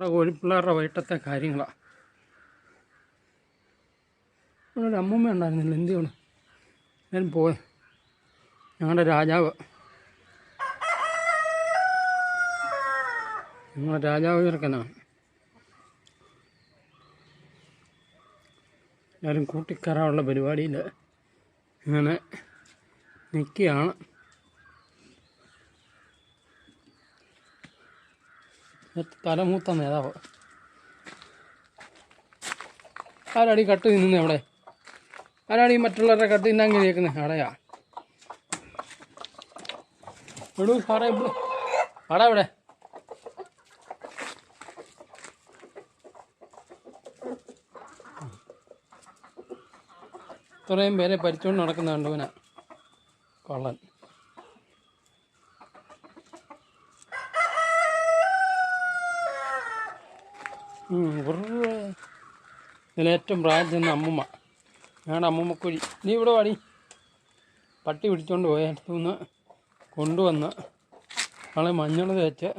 നമ്മുടെ കോഴിപ്പിള്ളേരുടെ വൈകിട്ടത്തെ കാര്യങ്ങളാണ് ഒരു അമ്മൂമ്മ ഉണ്ടായിരുന്നില്ല എന്ത് ചെയ്യണം? ഞാൻ പോയ. ഞങ്ങളുടെ രാജാവ്. ഞങ്ങളുടെ രാജാവ് ചെറുക്കനാണ്. എല്ലാവരും കൂട്ടിക്കറാനുള്ള പരിപാടിയിൽ ഇങ്ങനെ നിൽക്കുകയാണ്. തലമൂത്ത നേതാവ്. ആരാടി കട്ട് തിന്നുന്നത് അവിടെ? ആരാടി മറ്റുള്ളവരുടെ കട്ട് തിന്നാൻ കഴിയേക്കുന്നത് അടയാ എടൂ സാറേ ആടാ ഇവിടെ. ഇത്രയും പേരെ പരിച്ചുകൊണ്ട് നടക്കുന്ന കണ്ടുവന. കൊള്ളൻ. ഇതിലേറ്റവും പ്രായം ചെന്ന അമ്മുമ്മ. ഞങ്ങളുടെ അമ്മൂമ്മക്കുഴി. നീ ഇവിടെ വാടി. പട്ടി പിടിച്ചോണ്ട് പോയ. അടുത്തുനിന്ന് കൊണ്ടുവന്ന് ആളെ മഞ്ഞൾ തേച്ച്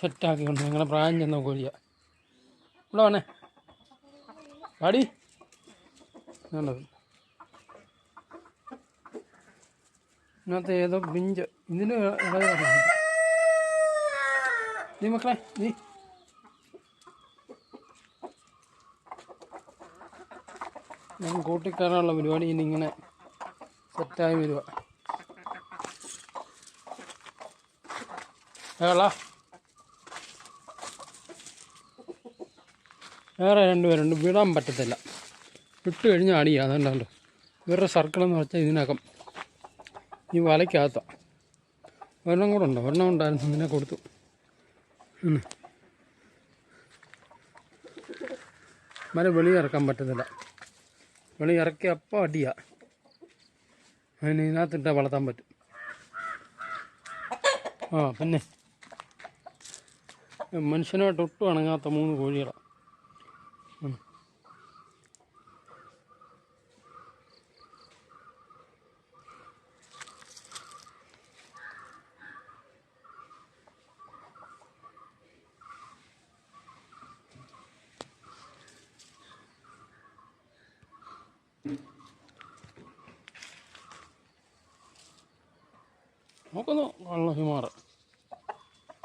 സെറ്റാക്കിക്കൊണ്ട് ഞങ്ങളുടെ പ്രായം ചെന്ന കോഴിയ. ഇവിടെ വേണേ. വാടി. വേണ്ടത് ഇതിനകത്ത് ഏതോ പിഞ്ച് ഇതിന് നീ മക്കളെ നീ. ഞാൻ കൂട്ടിക്കയറാനുള്ള പരിപാടി ഇങ്ങനെ സെറ്റായി വരിക. വേറെ രണ്ടുപേരുണ്ട് വിടാൻ പറ്റത്തില്ല. വിട്ട് കഴിഞ്ഞാൽ അടിയാ അതുകൊണ്ടല്ലോ. ഇവരുടെ സർക്കിൾ എന്ന് വെച്ചാൽ ഇതിനകം. ഈ വലയ്ക്കകത്ത. ഒരെണ്ണം കൂടെ ഉണ്ടോ? ഒരെണ്ണം ഉണ്ടായിരുന്നു ഇതിനെ കൊടുത്തു. മര വെളിയിറക്കാൻ പറ്റത്തില്ല. വെളി ഇറക്കി അപ്പം അടിയാ. അതിന് ഇതിനകത്തിട്ടാൽ വളർത്താൻ പറ്റും. ആ പിന്നെ. മനുഷ്യനായിട്ട് ഒട്ടും അണങ്ങാത്ത മൂന്ന് കോഴികളാണ് നോക്കുന്നു കള്ള ഹിമാറ്.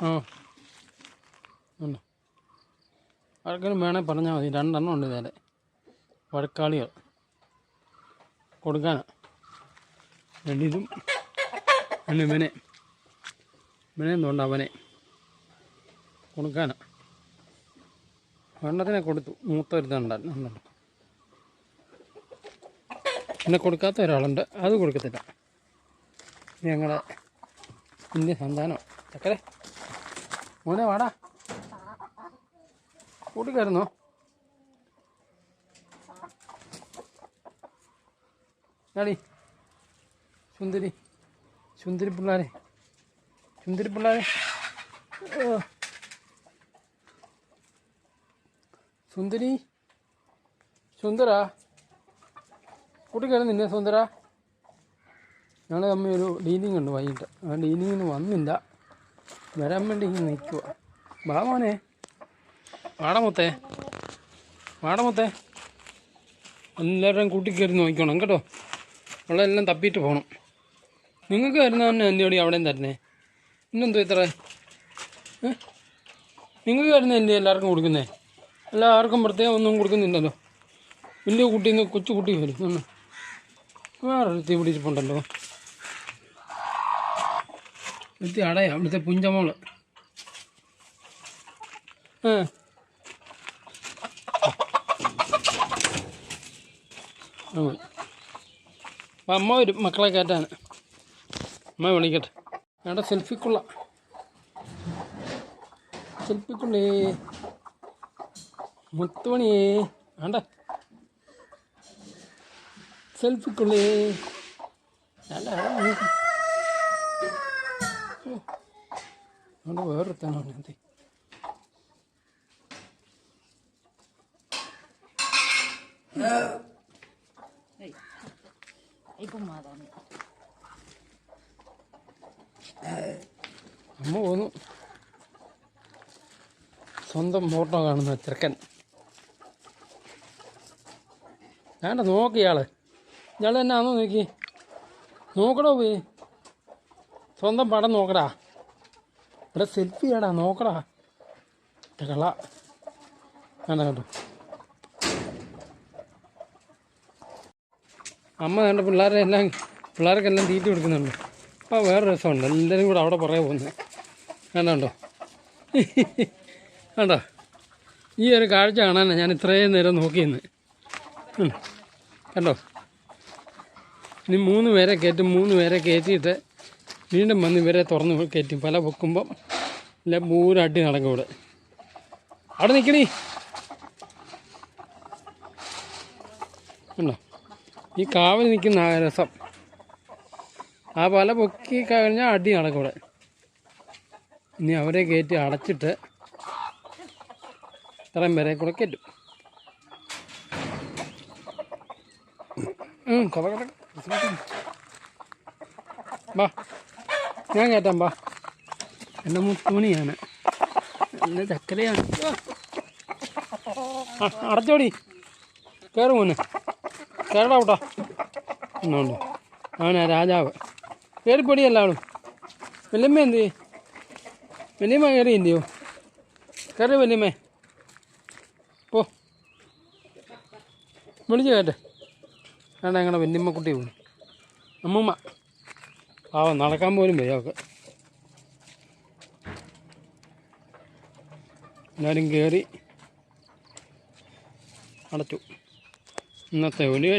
ആ. ആർക്കെങ്കിലും വേണേൽ പറഞ്ഞാൽ മതി. രണ്ടെണ്ണം ഉണ്ട് ഇതേ വഴക്കാളികൾ. കൊടുക്കാനാ. രണ്ടിതും പിന്നെ ഇവനെ. ഇവനെ എന്തുകൊണ്ട് അവനെ. കൊടുക്കാനാ. വേണ്ടതിനെ കൊടുത്തു. മൂത്ത ഒരുത്തുണ്ടായിരുന്നു ഉണ്ടല്ലോ. പിന്നെ കൊടുക്കാത്ത ഒരാളുണ്ട്. അത് കൊടുക്കത്തില്ല. ഞങ്ങളെ ഇന്ത്യ സന്താനം. ചക്കരെ. മോനെ വാടാ. കൂട്ടിക്കായിരുന്നോ ഞാടി സുന്ദരി. സുന്ദരി പിള്ളേരെ. സുന്ദരി പിള്ളേരെ. സുന്ദരി. സുന്ദര. കൂട്ടിക്കായിരുന്നു നിന്നെ സുന്ദര. ഞങ്ങൾ തമ്മിൽ ഒരു ഡീലിംഗ് ഉണ്ട് വൈകിട്ട്. ആ ഡീലിങ്ങിന് വന്നില്ല. വരാൻ വേണ്ടി ഇങ്ങനെ നിൽക്കുക വാ മോനെ. വാടമൊത്തേ എല്ലാവരും കൂട്ടിക്കയറി നോക്കിക്കോണം കേട്ടോ. ഉള്ളതെല്ലാം തപ്പിയിട്ട് പോകണം നിങ്ങൾക്ക് വരുന്ന തന്നെ എന്റെ അവിടെയും തരുന്നേ. ഇന്നെന്തോ ഇത്ര? നിങ്ങൾക്ക് വരുന്ന എന്റെ എല്ലാവർക്കും കൊടുക്കുന്നേ? എല്ലാവർക്കും പ്രത്യേകം ഒന്നും കൊടുക്കുന്നില്ലല്ലോ. വലിയ കുട്ടിയിൽ നിന്ന് കൊച്ചു കുട്ടി വരും. വേറൊരു തീ പിടിച്ചിട്ടുണ്ടല്ലോ. ഇവിടുത്തെ അടയാ ഇവിടുത്തെ പുഞ്ചമോൾ. ആ അമ്മ വരും മക്കളെ കയറ്റാൻ. അമ്മ വിളിക്കട്ടെ. എടാ സെൽഫിക്കുള്ള. സെൽഫിക്കുള്ളേ. മുത്തുമണിയേ. വേണ്ട. വേണ്ട വേണ്ട അവിടെ ഇപ്പം മാതാമി അമ്മ പോന്നു. സ്വന്തം ഫോട്ടോ കാണുന്ന ചെറുക്കൻ ഞാൻ നോക്ക് ഇയാൾ തന്നെ ആണോ നോക്കി നോക്കടോ പോയി. സ്വന്തം പടം നോക്കടാ. ഇവിടെ സെൽഫി ആടാ നോക്കടാ കള വേണ്ട കേട്ടോ അമ്മ കണ്ട പിള്ളേരെ എല്ലാം പിള്ളേർക്കെല്ലാം തീറ്റ കൊടുക്കുന്നുണ്ട്. അപ്പോൾ വേറെ രസമുണ്ട്. എല്ലാവരും കൂടെ അവിടെ പുറകെ പോകുന്നത് വേണ്ടോ കണ്ടോ. ഈ ഒരു കാഴ്ച കാണാനാണ് ഞാൻ ഇത്രയും നേരം നോക്കിയെന്ന് ഉം. കണ്ടോ? ഇനി മൂന്ന് പേരെ കയറ്റും മൂന്ന് പേരെ കയറ്റിയിട്ട് വീണ്ടും വന്ന് ഇവരെ തുറന്ന് കയറ്റും. പല പൊക്കുമ്പം ഇല്ല പൂരട്ടി നടക്കും ഇവിടെ. അവിടെ നിൽക്കണി ഉണ്ടോ? ഈ കാവൽ നിൽക്കുന്ന രസം. ആ പല പൊക്കി കഴിഞ്ഞാൽ അടി നടക്കും ഇവിടെ. ഇനി അവരെ കയറ്റി അടച്ചിട്ട് ഇത്രയും പേരെ കൂടെ കയറ്റും. കൊറ കൊറ. ബാ ഞാൻ കയറ്റാം ബാ. എന്റെ മുത്തുമണിയാണ് എന്റെ ചക്കരയാണ്. അടച്ചോടി. കയറി മോനെ. കയറടാ കൂട്ടാ. എന്നുണ്ട് അവനാ രാജാവ്. കയറിപ്പൊടി എല്ലാവരും. വലിയമ്മ എന്ത്? വലിയമ്മ കയറി എന്തിയോ? കയറി വലിയമ്മ. പോ. വിളിച്ചു കയറ്റേ വേണ്ട ഞങ്ങളുടെ വല്യമ്മക്കുട്ടി പോകും അമ്മമ്മ. പാവം നടക്കാൻ പോലും വയ്യ അവൾക്ക് എല്ലാവരും കയറി അടച്ചു ഇന്നത്തെ ഒരു